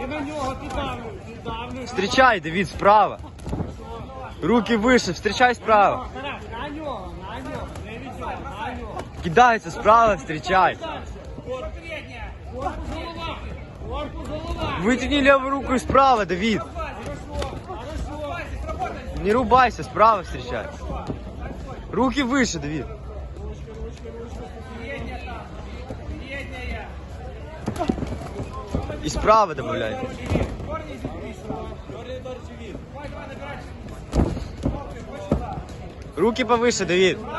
нього, вище. На нього піддавлюй, не піддавлюй. Раз, два, два. І на нього піддавлюй, піддавлюй. Встречай, Давид, справа. Руки выше, встречай справа. Тарас, на нього, на нього, не від нього, на нього. Кидается справа, встречай. Дальше. Что передняя? Корпус голова, корпус голова. Вытяни левую руку и справа, Давид. Хорошо, хорошо. Не рубайся, справа встречай. Руки выше, Давид. Передняя там. Передняя. И справа добавляй. Давай, давай, набирай. Руки повыше, Давид. Вот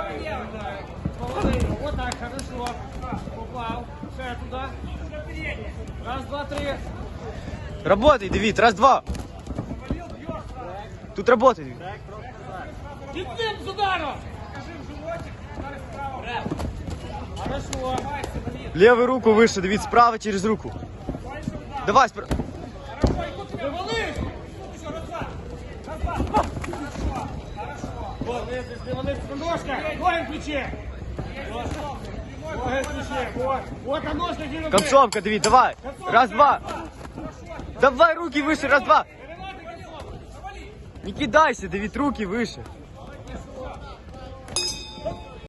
так, хорошо. Попал. Туда. Раз, два, три. Работай, Давид, раз-два. Тут работай, Давид. Животик. Ударь справа. Хорошо. Левую руку выше, Давид, справа через руку. Давай, раз, два. Раз, два. Хорошо. Вот. Концовка, Давид, давай. Раз-два. Давай руки выше, раз-два. Не кидайся, Давид, руки выше.